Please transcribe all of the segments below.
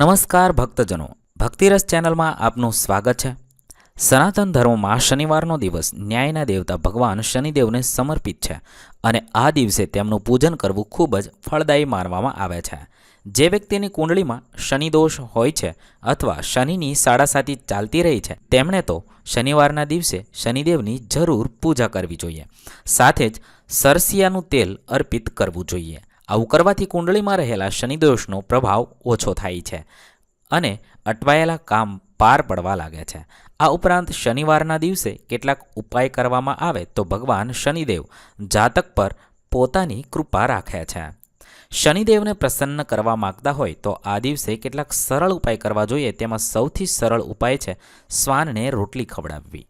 નમસ્કાર ભક્તજનો. ભક્તિરસ ચેનલમાં આપનું સ્વાગત છે. સનાતન ધર્મમાં શનિવારનો દિવસ ન્યાયના દેવતા ભગવાન શનિદેવને સમર્પિત છે અને આ દિવસે તેમનું પૂજન કરવું ખૂબ જ ફળદાયી માનવામાં આવે છે. જે વ્યક્તિની કુંડળીમાં શનિદોષ હોય છે અથવા શનિની સાડાસાતી ચાલતી રહી છે, તેમણે તો શનિવારના દિવસે શનિદેવની જરૂર પૂજા કરવી જોઈએ. સાથે જ સરસિયાનું તેલ અર્પિત કરવું જોઈએ. આવું કરવાથી કુંડળીમાં રહેલા શનિદોષનો પ્રભાવ ઓછો થાય છે અને અટવાયેલા કામ પાર પડવા લાગે છે. આ ઉપરાંત શનિવારના દિવસે કેટલાક ઉપાય કરવામાં આવે તો ભગવાન શનિદેવ જાતક પર પોતાની કૃપા રાખે છે. શનિદેવને પ્રસન્ન કરવા માંગતા હોય તો આ દિવસે કેટલાક સરળ ઉપાય કરવા જોઈએ. તેમાં સૌથી સરળ ઉપાય છે શ્વાનને રોટલી ખવડાવવી.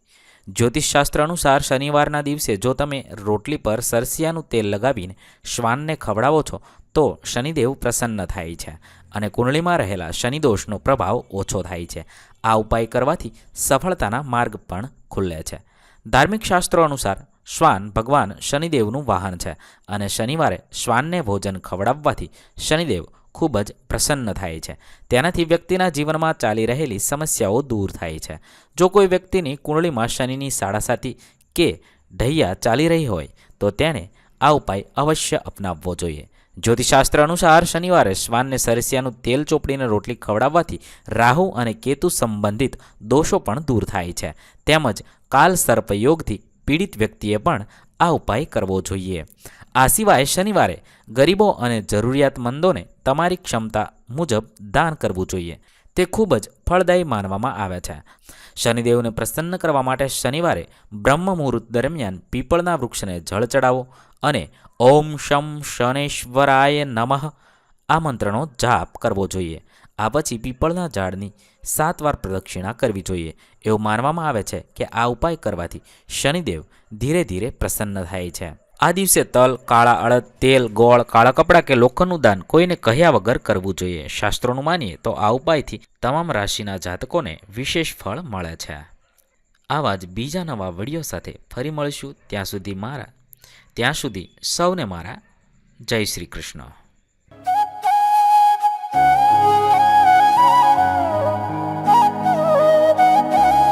જ્યોતિષશાસ્ત્ર અનુસાર શનિવારના દિવસે જો તમે રોટલી પર સરસિયાનું તેલ લગાવીને શ્વાનને ખવડાવો છો, તો શનિદેવ પ્રસન્ન થાય છે અને કુંડળીમાં રહેલા શનિદોષનો પ્રભાવ ઓછો થાય છે. આ ઉપાય કરવાથી સફળતાના માર્ગ પણ ખુલ્લે છે. ધાર્મિક શાસ્ત્રો અનુસાર શ્વાન ભગવાન શનિદેવનું વાહન છે અને શનિવારે શ્વાનને ભોજન ખવડાવવાથી શનિદેવ ખૂબ જ પ્રસન્ન થાય છે. તેનાથી વ્યક્તિના જીવનમાં ચાલી રહેલી સમસ્યાઓ દૂર થાય છે. જો કોઈ વ્યક્તિની કુંડળીમાં શનિની સાડાસાતી કે ઢૈયા ચાલી રહી હોય, તો તેણે આ ઉપાય અવશ્ય અપનાવવો જોઈએ. જ્યોતિષશાસ્ત્ર અનુસાર શનિવારે શ્વાનને સરસિયાનું તેલ ચોપડીને રોટલી ખવડાવવાથી રાહુ અને કેતુ સંબંધિત દોષો પણ દૂર થાય છે. તેમજ કાલ સર્પયોગથી પીડિત વ્યક્તિએ પણ આ ઉપાય કરવો જોઈએ. આ સિવાય શનિવારે ગરીબો અને જરૂરિયાતમંદોને તમારી ક્ષમતા મુજબ દાન કરવું જોઈએ. તે ખૂબ જ ફળદાયી માનવામાં આવે છે. શનિદેવને પ્રસન્ન કરવા માટે શનિવારે બ્રહ્મ મુહૂર્ત દરમિયાન પીપળના વૃક્ષને જળ ચડાવો અને ઓમ શમ શનેશ્વરાય નમઃ આ મંત્રનો જાપ કરવો જોઈએ. આ પછી પીપળના ઝાડની સાત વાર પ્રદક્ષિણા કરવી જોઈએ. એવું માનવામાં આવે છે કે આ ઉપાય કરવાથી શનિદેવ ધીરે ધીરે પ્રસન્ન થાય છે. આ દિવસે તલ, કાળા અડદ, તેલ, ગોળ, કાળા કપડાં કે લોખંડનું દાન કોઈને કહ્યા વગર કરવું જોઈએ. શાસ્ત્રોનું માનીએ તો આ ઉપાયથી તમામ રાશિના જાતકોને વિશેષ ફળ મળે છે. આવા જ બીજા નવા વીડિયો સાથે ફરી મળીશું. ત્યાં સુધી મારા, ત્યાં સુધી સૌને મારા. જય શ્રી કૃષ્ણ.